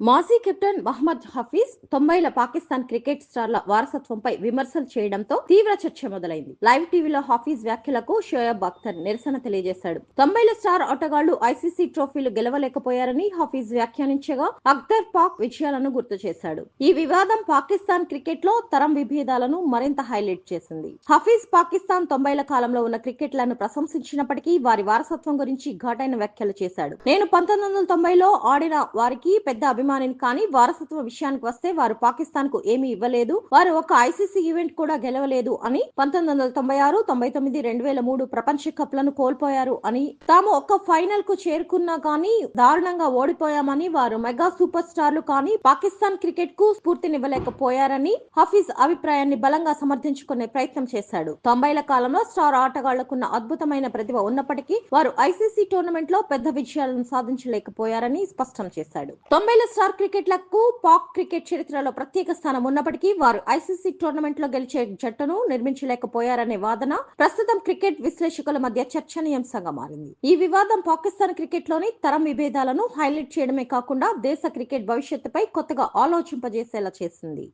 మాజీ కెప్టెన్ మహమ్మద్ హఫీజ్ తొంభైల పాకిస్తాన్ క్రికెట్ స్టార్ల వారసత్వంపై విమర్శలు చేయడంతో తీవ్ర చర్చ మొదలైంది. లైవ్ టీవీలో హఫీజ్ వ్యాఖ్యలకు షోయబ్ అఖ్తర్ నిరసన తెలియజేశాడు. తొంభైల స్టార్ ఆటగాళ్ళు ఐసీసీ ట్రోఫీలు గెలవలేకపోయారని హఫీజ్ వ్యాఖ్యానించగా అఖ్తర్ పాక్ విజయాలను గుర్తు చేశాడు. ఈ వివాదం పాకిస్తాన్ క్రికెట్లో తరం విభేదాలను మరింత హైలైట్ చేసింది. హఫీజ్ పాకిస్తాన్ తొంభైల కాలంలో ఉన్న క్రికెట్లను ప్రశంసించినప్పటికీ వారి వారసత్వం గురించి ఘాటైన వ్యాఖ్యలు చేశాడు. నేను పంతొమ్మిది వందల తొంభైలో ఆడిన వారికి పెద్ద అభిమానిని కానీ వారసత్వ విషయానికి వస్తే వారు పాకిస్తాన్కు ఏమీ ఇవ్వలేదు. వారు ఒక ఐసీసీ ఈవెంట్ కూడా గెలవలేదు అని పంతొమ్మిది వందల తొంభై ఆరు తొంభై తొమ్మిది రెండు వేల మూడు ప్రపంచ కప్లను కోల్పోయారు అని తాము ఒక్క ఫైనల్కు చేరుకున్నా కానీ దారుణంగా ఓడిపోయామని వారు మెగా సూపర్ స్టార్లు కానీ పాకిస్తాన్ క్రికెట్కు స్ఫూర్తినివ్వలేకపోయారని హఫీజ్ అభిప్రాయాన్ని బలంగా సమర్థించుకునే ప్రయత్నం చేశాడు. తొంభైల కాలంలో స్టార్ ఆటగాళ్ళకున్న అద్భుతమైన ప్రతిభ ఉన్నప్పటికీ వారు ఐసీసీ టోర్నమెంట్లో పెద్ద విజయాలను సాధించలేకపోయారని స్పష్టం చేశాడు. తొంభైల స్టార్ క్రికెట్లకు పాక్ క్రికెట్ చరిత్రలో ప్రత్యేక స్థానం ఉన్నప్పటికీ వారు ఐసీసీ టోర్నమెంట్లో గెలిచే జట్టును నిర్మించలేకపోయారనే వాదన ప్రస్తుతం క్రికెట్ విశ్లేషకుల మధ్య చర్చనీయాంశంగా మారింది. ఈ వివాదం పాకిస్తాన్ క్రికెట్లోని తరం విభేదాలను హైలైట్ చేయడమే కాకుండా దేశ క్రికెట్ భవిష్యత్తుపై కొత్తగా ఆలోచింపజేసేలా చేసింది.